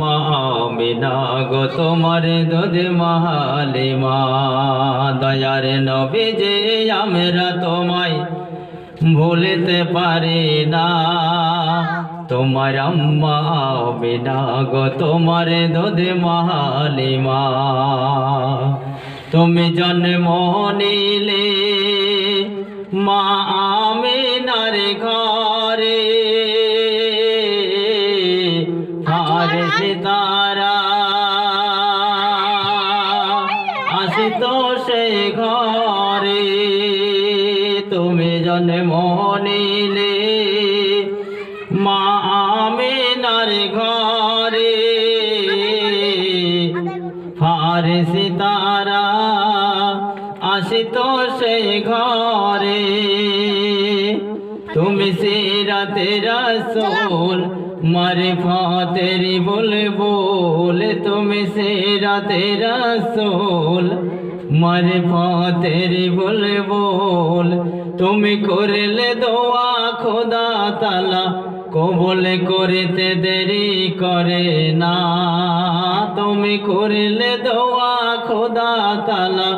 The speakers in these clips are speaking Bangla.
মামিনা তোমার দুধ মহালিমা দয়ার নবী যে আমরা তোমায় ভুলতে পারি না। তোমার আম্মা বিনা গো তোমার দুধ মহালিমা তুমি জন্ম নিলে মা আমিনার ঘরে। সিতারা আসিত সে ঘরে, তুমি জন্ম নিলে মা আমিনার ঘরে, ফারসি তারা আসিত সে ঘরে। তুমি সিরাতে রসোল, মারে ফাতেরি বল তুমি সিরাতে রসোল, মারে ফাতেরি বল তুমি করলে দোয়া খোদা তালা, কবল করিতে দেরি করে না। তুমি করলে দোয়া খোদা তালা,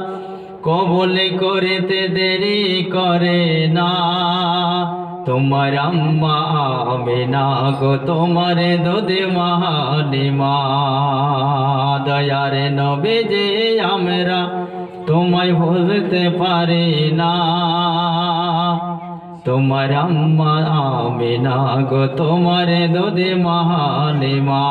কবল করিতে দেরি করে না। তোমার আম্মা আমিনা গো, তোমার দুধে মহানিমা দয়ার নবে যে আমরা তোমায় ভুলতে পারি না। তোমার আম্মা আমিনা গো, তোমার দুধে মহানিমা